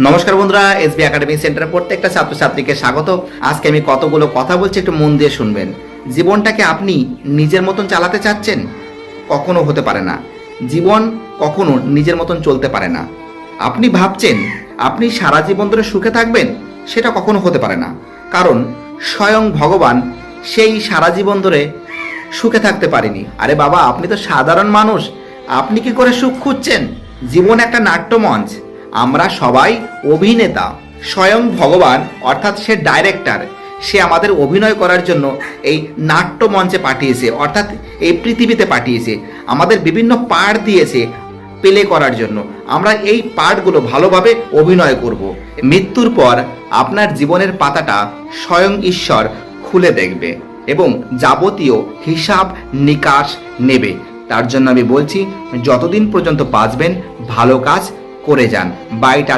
নমস্কার বন্ধুরা, SB academy centre প্রত্যেকটা ছাত্রছাত্রীকে স্বাগত। আজকে আমি কতগুলো কথা বলছি, একটু মন দিয়ে শুনবেন। জীবনটাকে আপনি নিজের মতন চালাতে চাচ্ছেন? কখনো হতে পারে না। জীবন কখনো নিজের মতন চলতে পারে না। আপনি ভাবছেন, আপনি সারা জীবন ধরে সুখে থাকবেন, সেটা কখনো হতে পারে না। কারণ স্বয়ং ভগবান সেই সারা জীবন ধরে সুখে থাকতে পারেনি। আরে বাবা, আপনি তো সাধারণ মানুষ। আপনি কি করে সুখ খুঁজছেন? জীবন একটা নাট্যমঞ্চ। আমরা সবাই অভিনেতা। স্বয়ং ভগবান, অর্থাৎ সে ডাইরেক্টর সে আমাদের অভিনয় করার জন্য এই নাট্যমঞ্চে পাঠিয়েছে, অর্থাৎ এই পৃথিবীতে পাঠিয়েছে। আমাদের বিভিন্ন পার্ট দিয়েছে প্লে করার জন্য। আমরা এই পার্টগুলো ভালোভাবে অভিনয় করব। মৃত্যুর পর আপনার জীবনের পাতাটা স্বয়ং ঈশ্বর খুলে দেখবে এবং যাবতীয় হিসাব নিকাশ নেবে। তার জন্য আমি বলছি, যতদিন পর্যন্ত বাঁচবেন, ভালো কাজ করে যান। By tata